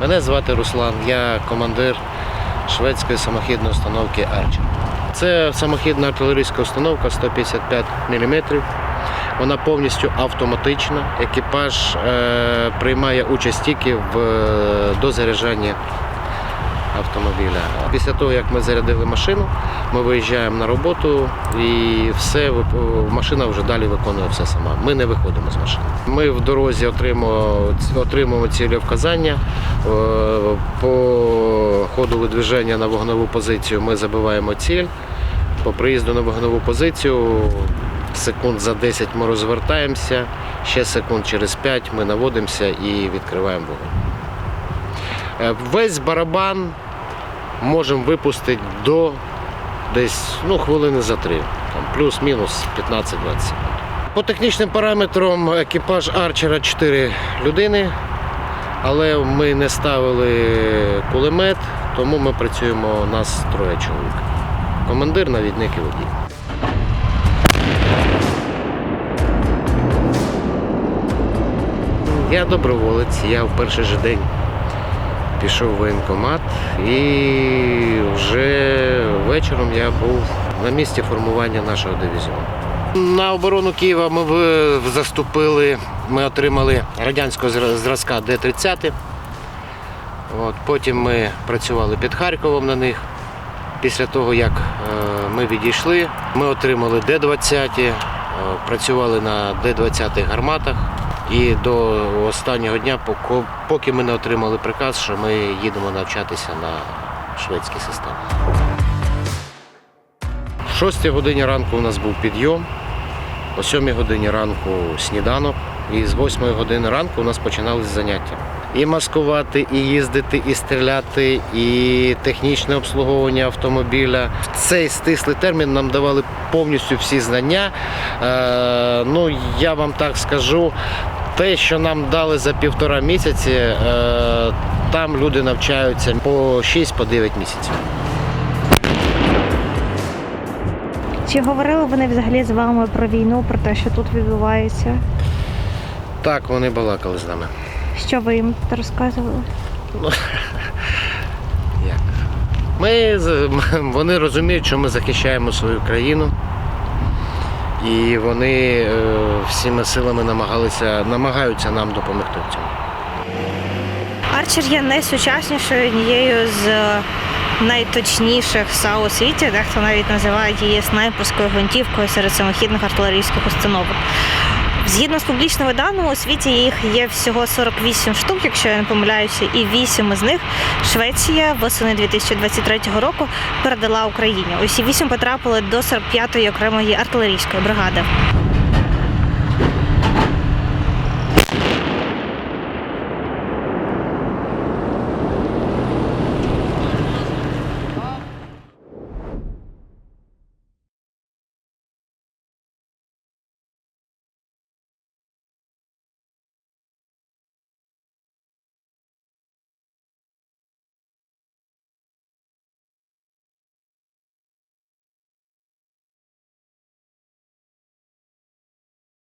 Мене звати Руслан, я командир шведської самохідної установки Арчер. Це самохідна артилерійська установка 155 мм. Вона повністю автоматична. Екіпаж е, приймає участь тільки в е, дозаряджанні автомобіля. Після того, як ми зарядили машину, ми виїжджаємо на роботу і все машина вже далі виконує все сама. Ми не виходимо з машини. Ми в дорозі отримуємо, отримуємо цілі вказання. Е, По ходу видвиження на вогневу позицію ми забиваємо ціль. По приїзду на вогневу позицію секунд за 10 ми розвертаємося, ще секунд через 5 ми наводимося і відкриваємо вогонь. Е, Весь барабан можемо випустити до десь ну, хвилини за три, плюс-мінус 15-20 секунд. По технічним параметрам екіпаж Арчера 4 людини, але ми не ставили кулемет, тому ми працюємо у нас троє чоловік. Командир, навідник і водій. Я доброволець, я в перший же день пішов в воєнкомат і вже вечором я був на місці формування нашого дивізіону. На оборону Києва ми заступили, ми отримали радянського зразка Д-30. От, потім ми працювали під Харковом на них. Після того, як е, ми відійшли, ми отримали Д-20, е, працювали на Д-20 гарматах. І до останнього дня, поки- ми не отримали приказ, що ми їдемо навчатися на шведській системі. В 6 годині ранку у нас був підйом, о 7 годині ранку сніданок, і з 8 години ранку у нас починались заняття. І маскувати, і їздити, і стріляти, і технічне обслуговування автомобіля. В цей стислий термін нам давали повністю всі знання. Е, ну, я вам так скажу, те, що нам дали за півтора місяці, е, там люди навчаються по 6-9 місяців. Чи говорили вони взагалі з вами про війну, про те, що тут відбувається? Так, вони балакали з нами. Що ви їм розказували? Як? Ми, вони розуміють, що ми захищаємо свою країну. І вони е, всіма силами намагалися, намагаються нам допомогти в цьому. Арчер є найсучаснішою однією з е, найточніших САУ світі. Дехто навіть називає її снайперською гвинтівкою серед самохідних артилерійських установок. Згідно з публічними даними, у світі їх є всього 48 штук, якщо я не помиляюся, і 8 із них Швеція восени 2023 року передала Україні. Усі 8 потрапили до 45-ї окремої артилерійської бригади.